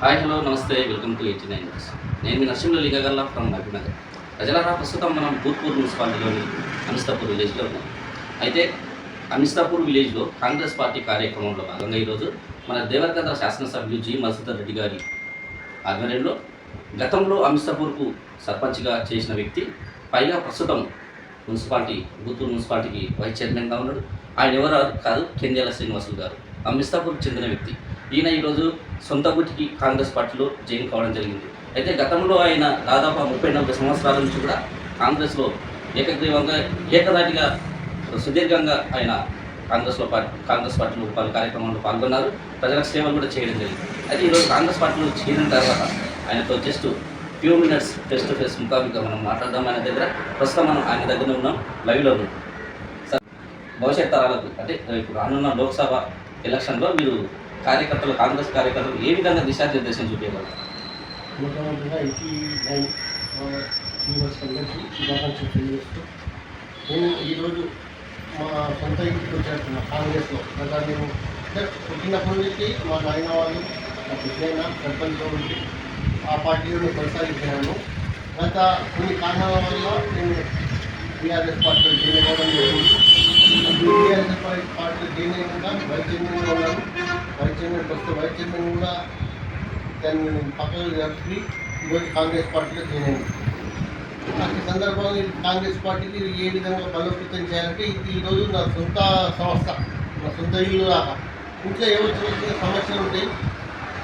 Hi hello నమస్తే welcome to eighty nine news నేను మీ నరసింహ లింగగల్లా ఫ్రమ్ నగర్ ప్రజలరా ప్రస్తుతం మనం భూత్పూర్ మున్సిపాలిటీలోని అనిస్తాపూర్ విలేజ్లో ఉన్నాం. అయితే అనిస్తాపూర్ విలేజ్లో కాంగ్రెస్ పార్టీ కార్యక్రమంలో భాగంగా ఈరోజు మన దేవరకద్ర శాసనసభ్యులు జి. మధుసూదర్ రెడ్డి గారి ఆధ్వర్యంలో గతంలో అమిస్తాపూర్కు సర్పంచ్గా చేసిన వ్యక్తి పైగా ప్రస్తుతం మున్సిపాలిటీ భూత్పూర్ మున్సిపాలిటీకి వైస్ చైర్మన్గా ఉన్నాడు. ఆయన ఎవరు కాదు? కెంజాల శ్రీనివాసులు గారు. అమిస్తాపూర్కి చెందిన వ్యక్తి. ఈయన ఈరోజు సొంత గుటికి కాంగ్రెస్ పార్టీలో జాయిన్ కావడం జరిగింది. అయితే గతంలో ఆయన దాదాపు ముప్పై నలభై సంవత్సరాల నుంచి కూడా కాంగ్రెస్లో ఏకగ్రీవంగా ఏకదాటిగా సుదీర్ఘంగా ఆయన కాంగ్రెస్లో పార్టీ కాంగ్రెస్ పార్టీలో పలు కార్యక్రమాల్లో పాల్గొన్నారు. ప్రజలకు సేవలు కూడా చేయడం జరిగింది. అయితే ఈరోజు కాంగ్రెస్ పార్టీలో చేరిన తర్వాత ఆయనతో just few minutes face to face ముఖాముఖిగా మనం మాట్లాడదాం ఆయన దగ్గర. ప్రస్తుతం మనం ఆయన దగ్గర ఉన్నాం లైవ్లో ఉన్నాం. సార్ భవిష్యత్ తరాలకు అంటే ఇప్పుడు రానున్న లోక్సభ ఎలక్షన్లో మీరు కార్యకర్తలు కాంగ్రెస్ కార్యకర్తలు ఏ విధంగా దిశానిర్దేశం చూపించగలరు? యూనివర్స్ నేను ఈరోజు మా సొంత ఇంటికి వచ్చేస్తున్నా కాంగ్రెస్లో. గత నేను పుట్టినప్పటి నుంచి మా నాయన వాళ్ళు నా పెద్దయిన సర్పంచ్లో ఉండి ఆ పార్టీలో కొనసాగించాను. గత కొన్ని కారణాల వల్ల నేను టీఆర్ఎస్ పార్టీలో జాయిన్ అవ్వడం జరిగింది. టీఆర్ఎస్ పార్టీలో జాయిన్ అయినాక వైస్ ఉన్నాను. వైస్ వస్తే వైస్ చైర్మన్ కూడా దాన్ని పక్కన నడిపి ఈరోజు కాంగ్రెస్ పార్టీలో జాయిన్ అయింది అట్టి సందర్భంలో కాంగ్రెస్ పార్టీకి ఏ విధంగా బలోపేతం చేయాలంటే ఇది ఈరోజు నా సొంత సంస్థ నా సొంత ఇల్లు లాగా. ఇంట్లో ఏవో చిన్న చిన్న సమస్యలు ఉంటాయి.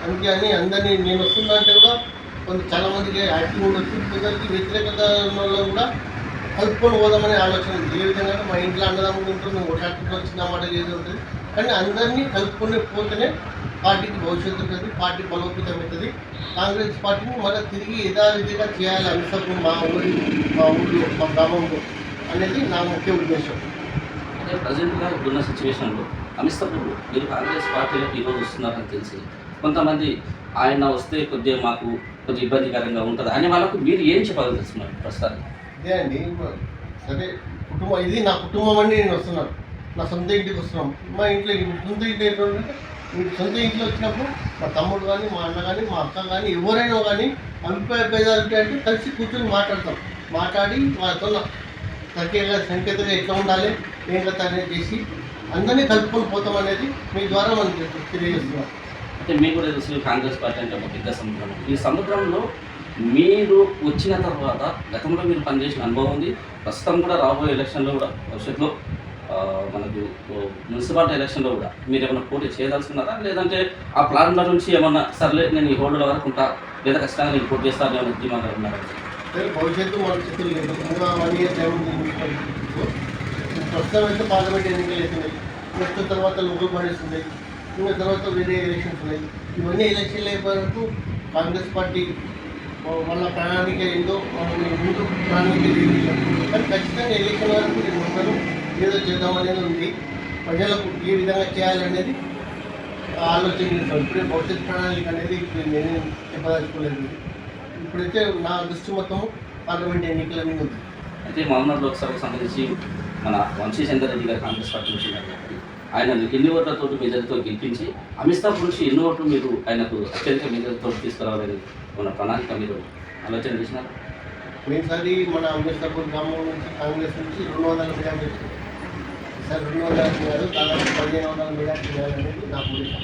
అందుకే అని అందరినీ నేను వస్తుందంటే కూడా కొంత చాలా మందికి యాక్టివ్ ఉండొచ్చు. కొందరికి వ్యతిరేకత కూడా కలుపుకొని పోదామనే ఆలోచన ఉంది. ఏ విధంగా మా ఇంట్లో అన్నదమ్ములు ఉంటారు మేము కొట్లాడుకుంటూ చిన్న మాట ఉంటుంది. కానీ అందరినీ కలుపుకొని పోతేనే పార్టీకి భవిష్యత్తు ఉంటుంది పార్టీ బలోపేతం అవుతుంది. కాంగ్రెస్ పార్టీని మళ్ళీ తిరిగి యథావిధిగా చేయాలి అనిసప్పుడు మా ఊరి మా ఊళ్ళో మా గ్రామంలో అనేది నా ముఖ్య ఉద్దేశం. అంటే ప్రజెంట్గా ఇప్పుడున్న సిచ్యువేషన్లో అమిస్తపూర్ మీరు కాంగ్రెస్ పార్టీలో ఈరోజు వస్తున్నారని తెలిసి కొంతమంది ఆయన వస్తే కొద్దిగా మాకు కొద్దిగా ఇబ్బందికరంగా ఉంటుంది అనే వాళ్ళకు మీరు ఏం చెప్పగలుగుతున్నారు ప్రస్తుతానికి? ఇదే అండి సరే కుటుంబం ఇది నా కుటుంబం అండి నేను వస్తున్నాను. నా సొంత ఇంటికి వస్తున్నాం. మా ఇంట్లో సొంత ఇంటి ఏంటంటే మీరు సొంత ఇంట్లో వచ్చినప్పుడు మా తమ్ముడు కానీ మా అన్న కానీ మా అక్క కానీ ఎవరైనా కానీ అభిప్రాయ భేదాలు అంటే కలిసి కూర్చొని మాట్లాడతాం. మాట్లాడి వాళ్ళతో తగ్గేగా సంకేతంగా ఎట్లా ఉండాలి ఏం కదా అనేది చేసి అందరినీ కలుపుకొని పోతాం అనేది మీ ద్వారా మనం తెలియజేస్తున్నాం. అంటే మీకు కూడా తెలుసు కాంగ్రెస్ పార్టీ అంటే ఒక పెద్ద సముద్రం. ఈ సముద్రంలో మీరు వచ్చిన తర్వాత గతంలో మీరు పనిచేసిన అనుభవం ఉంది. ప్రస్తుతం కూడా రాబోయే ఎలక్షన్లో కూడా భవిష్యత్తులో మనకు మున్సిపాలిటీ ఎలక్షన్లో కూడా మీరు ఏమైనా పోటీ చేయదలుచుకున్నారా లేదంటే ఆ ప్లాన్ల నుంచి ఏమన్నా సర్లే నేను ఈ హోల్డ్లో వరకు ఉంటా లేదా ఖచ్చితంగా నేను పోటీ చేస్తాను ఏమైనా ఉద్యమాలు ఉన్నారా? భవిష్యత్తు మన చేతులు ఇయర్ ప్రస్తుతం అయితే పార్లమెంట్ ఎన్నికలు అవుతున్నాయి నెక్స్ట్ తర్వాత లోకల్ బాడీస్ ఉన్నాయి ఇంకా తర్వాత వేరే ఎలక్షన్స్ ఉన్నాయి. ఇవన్నీ ఎలక్షన్లు అయిపోయే వరకు కాంగ్రెస్ పార్టీ వాళ్ళ ప్రణాళిక ఏందో వాళ్ళ ముందు ప్రణాళిక కానీ ఖచ్చితంగా ఎలక్షన్ వరకు నేను ఏదో చేద్దామనేది ఉంది. ప్రజలకు ఏ విధంగా చేయాలనేది ఆలోచన చేస్తాం ఇప్పుడే భవిష్యత్ ప్రణాళిక అనేది ఇప్పుడు నేనే చెప్పదలుచుకోలేదు. ఇప్పుడైతే నా దృష్టి మొత్తం పార్లమెంట్ ఎన్నికల మీద ఉంది. అయితే మహమ్మద్ లోక్సభకు సంబంధించి మన వంశీచంద్ర రెడ్డి గారు కాంగ్రెస్ పార్టీ నుంచి ఆయన ఎన్ని ఓట్లతో మెజారిటీతో గెలిపించి అమితాబ్ నుంచి ఎన్ని ఓట్లు మీరు ఆయనకు అత్యధిక మెజారిటీతో తీసుకురావాలని మన ప్రణాళిక మీరు ఆలోచన చేసినారు? పోయినసారి మన అంబేద్కర్పూర్ గ్రామం నుంచి కాంగ్రెస్ నుంచి రెండు వందల మెజార్టీ సార్ రెండు వందల కాదు దాదాపు పదిహేను వందల మెజార్టీ చేయాలనేది నా కోరిక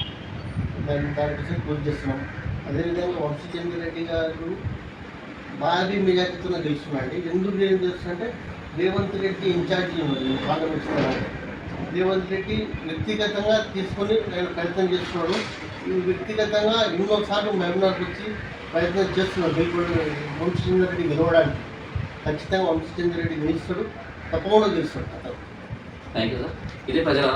దాన్ని దానికోసం పూర్తి చేస్తున్నాం. అదేవిధంగా వంశీచంద్ర రెడ్డి గారు భారీ మెజార్టీతో గెలుస్తున్నాడు ఎందుకు ఏం తెలుస్తుంటే రేవంత్ రెడ్డి ఇన్ఛార్జి ఉన్నారు పార్లమెంట్ రేవంత్ రెడ్డి వ్యక్తిగతంగా తీసుకొని నేను ప్రయత్నం చేస్తున్నాడు. వ్యక్తిగతంగా ఎన్నోసార్లు మహబూబ్నగర్కి వచ్చి ప్రయత్నం చేస్తున్నాడు. బిల్కుల్ వంశీచంద్ర రెడ్డి గెలవడానికి. ఖచ్చితంగా వంశీచంద్ర రెడ్డి గెలుస్తాడు. తప్పకుండా గెలుస్తాడు. అతను థ్యాంక్ యూ సార్ ఇదే ప్రజల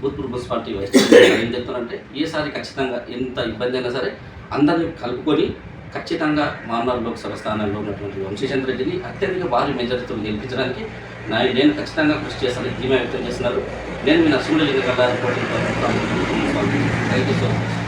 భూత్పూర్ మున్సిపాలిటీ వైస్ ప్రెసిడెంట్ ఏం చెప్తున్నారంటే ఈసారి ఖచ్చితంగా ఎంత ఇబ్బంది అయినా సరే అందరినీ కలుపుకొని ఖచ్చితంగా మామూలు లోక్సభ స్థానాల్లో ఉన్నటువంటి వంశీచంద్ర రెడ్డిని అత్యధిక భారీ మెజారిటీతో గెలిపించడానికి నా నేను ఖచ్చితంగా కృషి చేస్తానని ధీమా వ్యక్తం చేస్తున్నారు. నేను మీ నరసింహ లింగ థ్యాంక్ యూ సో మచ్